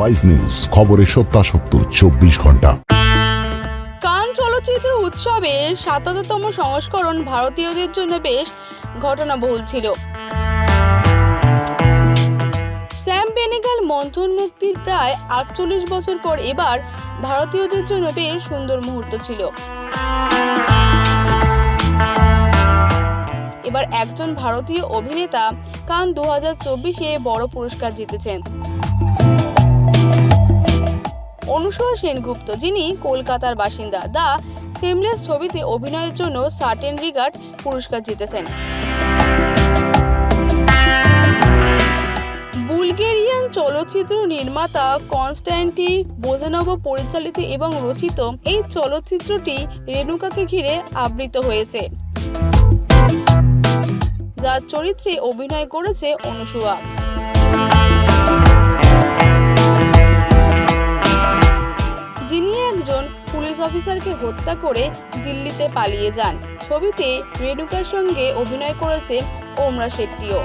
Wise news খবরের সত্যাসত্য, চব্বিশ ঘণ্টা। কান চলচ্চিত্র উৎসবের সাতাত্তরতম সংস্করণ ভারতীয়দের জন্য বেশ ঘটনাবহুল ছিল। স্যাম বেনেগাল মন্থন মুক্তির প্রায় আটচল্লিশ বছর পর এবার ভারতীয়দের জন্য বেশ সুন্দর মুহূর্ত ছিল। এবার একজন ভারতীয় অভিনেতা কান দু হাজার চব্বিশে বড় পুরস্কার জিতেছেন। অনুসরা সেনগুপ্ত, যিনি কলকাতার বাসিন্দা দা সিমলেস ছবিতে অভিনয়ের জন্য সার্টেন রিগার্ড পুরস্কার জিতেছেন। বুলগেরিয়ান চলচ্চিত্র নির্মাতা কনস্ট্যান্টি বোজানভ পরিচালিত এবং রচিত এই চলচ্চিত্রটি রেণুকাকে ঘিরে আবৃত হয়েছে। যার চরিত্রে অভিনয় করেছে অনুসুয়া। একজন পুলিশ অফিসারকে হত্যা করে দিল্লিতে পালিয়ে যান। ছবিতে রেণুকার সঙ্গে অভিনয় করেছেন ওমরা শেট্টিও।